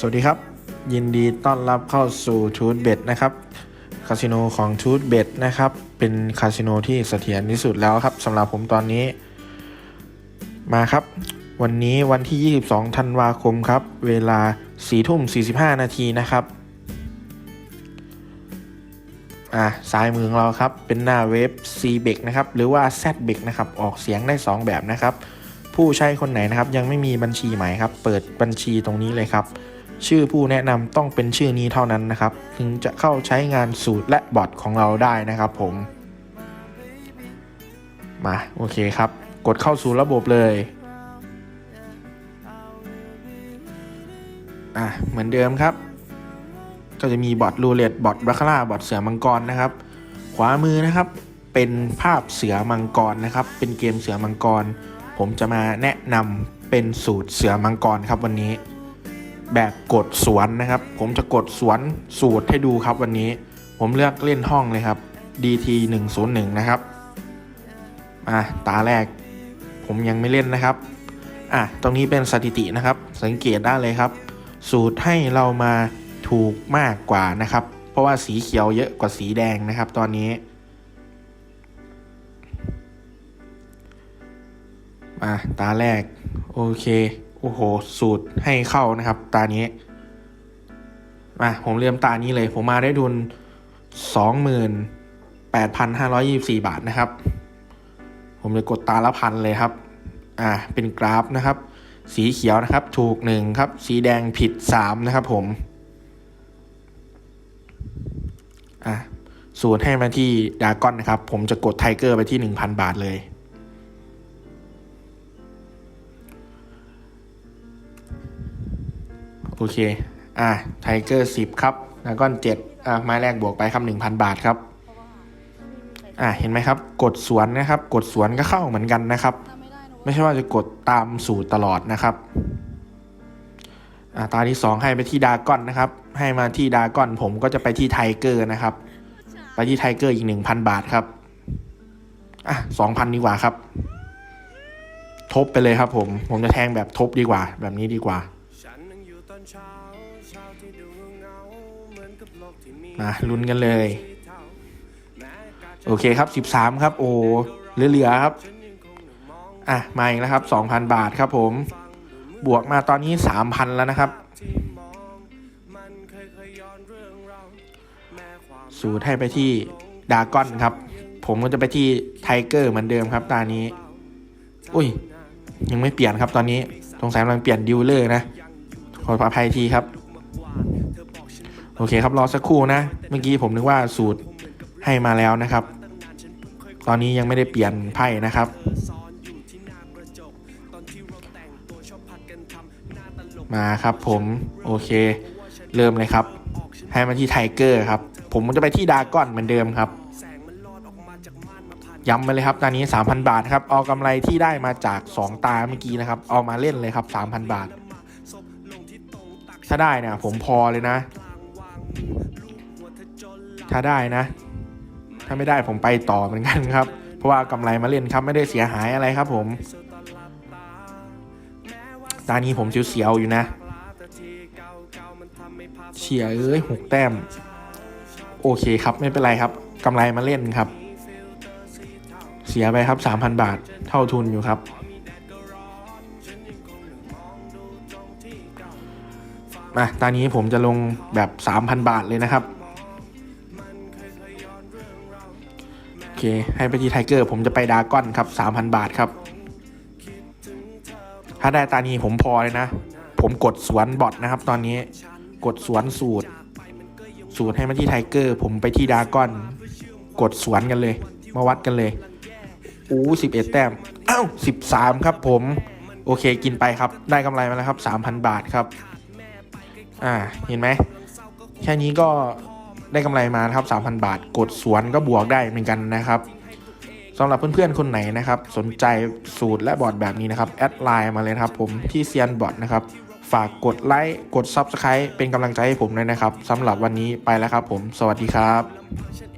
สวัสดีครับ ยินดีต้อนรับเข้าสู่ทูตเบ็ดนะครับคาสิโนของทูตเบ็ดนะครับ เป็นคาสิโนที่เสถียรที่สุดแล้วครับสำหรับผมตอนนี้ มาครับ วันนี้วันที่ 22 ธันวาคมครับ เวลา4ทุ่ม 45 นาทีนะครับ อ่าซ้ายมือของเราครับ เป็นหน้าเว็บ c b e c นะครับ หรือว่า z b e c นะครับ ออกเสียงได้ 2 แบบนะครับผู้ใช้คนไหนนะครับยังไม่มีบัญชีใหม่ครับ เปิดบัญชีตรงนี้เลยครับ ชื่อผู้แนะนำต้องเป็นชื่อนี้เท่านั้นนะครับ ถึงจะเข้าใช้งานสูตรและบอทของเราได้นะครับผม มาโอเคครับ กดเข้าสู่ระบบเลยอะเหมือนเดิมครับ ก็จะมีบอทรูเล็ตบอทบาคาร่าบอทเสือมังกรนะครับ ขวามือนะครับเป็นภาพเสือมังกรนะครับ เป็นเกมเสือมังกร ผมจะมาแนะนำเป็นสูตรเสือมังกรครับวันนี้ แบบกดสวนนะครับ ผมจะกดสวนสูตรให้ดูครับวันนี้ ผมเลือกเล่นห้องเลยครับ DT 101นะครับอะตาแรก ผมยังไม่เล่นนะครับอะตรงนี้เป็นสถิตินะครับ สังเกตได้เลยครับ สูตรให้เรามาถูกมากกว่านะครับ เพราะว่าสีเขียวเยอะกว่าสีแดงนะครับ ตอนนี้มาตาแรก โอเค อ้โห สูตรให้เข้านะครับ ตานี้มาผมเรียมตานี้เลย ผมมาได้ดุลสองหมื่นแปดพันห้าร้อยี่สี่บาทนะครับ ผมเลยกดตาละพันเลยครับ อ่า เป็นกราฟนะครับ สีเขียวนะครับ ถูกหนึ่งครับ สีแดงผิดสามนะครับ ผม อะ สูตรให้มาที่ดากอนนะครับ ผมจะกดไทเกอร์ไปที่หนึ่งพันบาทเลย โอเค อะไทเกอร์สิบครับดากอนเจ็ดอะไม้แรกบวกไปครับหนึ่งพันบาทครับอะเห็นไหมครับ กดสวนนะครับ กดสวนก็เข้าเหมือนกันนะครับ ไม่ใช่ว่าจะกดตามสูตรตลอดนะครับอะตาที่สองให้ไปที่ดากอนนะครับ ให้มาที่ดากอนผมก็จะไปที่ไทเกอร์นะครับ ไปที่ไทเกอร์อีกหนึ่งพันบาทครับอะสองพันดีกว่าครับ ทบไปเลยครับผม ผมจะแทงแบบทบดีกว่า แบบนี้ดีกว่า มาลุ้นกันเลย โอเคครับ 13 ครับ โอ้เหลือๆครับ อะ มาอีกแล้วครับ 2,000 บาทครับผม บวกมาตอนนี้ 3,000 แล้วนะครับ สูตรให้ไปที่ดากอนครับ ผมก็จะไปที่ไทเกอร์เหมือนเดิมครับตานี้ อุ้ย ยังไม่เปลี่ยนครับตอนนี้สงสัยกำลังเปลี่ยนดิวเลอร์นะ ขออภัยทีครับ โอเคครับรอสักครู่นะ เมื่อกี้ผมนึกว่าสูตรให้มาแล้วนะครับ ตอนนี้ยังไม่ได้เปลี่ยนไพ่นะครับมาครับผมโอเค เริ่มเลยครับ ให้มาที่ไทเกอร์ครับ ผมจะไปที่ดาก้อนเหมือนเดิมครับย้ำไปเลยครับตอนนี้ 3,000 บาทครับเอากำไรที่ได้มาจาก 2 ตาเมื่อกี้นะครับ เอามาเล่นเลยครับ 3,000 บาทศพลงที่ตรงตักถ้าได้เนี่ยผมพอเลยนะ ถ้าได้นะ ถ้าไม่ได้ผมไปต่อเหมือนกันครับ เพราะว่ากำไรมาเล่นครับไม่ได้เสียหายอะไรครับผมตานี้ผมเสียวๆอยู่นะเก่าเก่ามันทำให้ภาพเชียเอ้ยหกแต้ม โอเคครับไม่เป็นไรครับกำไรมาเล่นครับ เสียไปครับ 3,000 บาทเท่าทุนอยู่ครับ มาตอนนี้ผมจะลงแบบ 3,000 บาทเลยนะครับ โอเค ให้ไปที่ไทเกอร์ผมจะไปดาก้อนครับ 3,000 บาทครับ ถ้าได้ตานี้ผมพอเลยนะ ผมกดสวนบอทนะครับ ตอนนี้กดสวนสูตร สูตรให้มาที่ไทเกอร์ผมไปที่ดาก้อน กดสวนกันเลย มาวัดกันเลยอู้สิบเอ็ดแต้มอ้าวสิบสามครับผม โอเคกินไปครับ ได้กำไรมาแล้วครับสามพันบาทครับ อ่า เห็นไหม แค่นี้ก็ได้กำไรมานะครับ 3,000 บาท กดสวนก็บวกได้เหมือนกันนะครับสำหรับเพื่อนๆ คนไหนนะครับ สนใจสูตรและบอร์ดแบบนี้นะครับ แอดไลน์มาเลยครับผมที่เซียนบอร์ดนะครับ ฝากกดไลค์ กด Subscribe เป็นกำลังใจให้ผมด้วยนะครับสำหรับวันนี้ไปแล้วครับผม สวัสดีครับ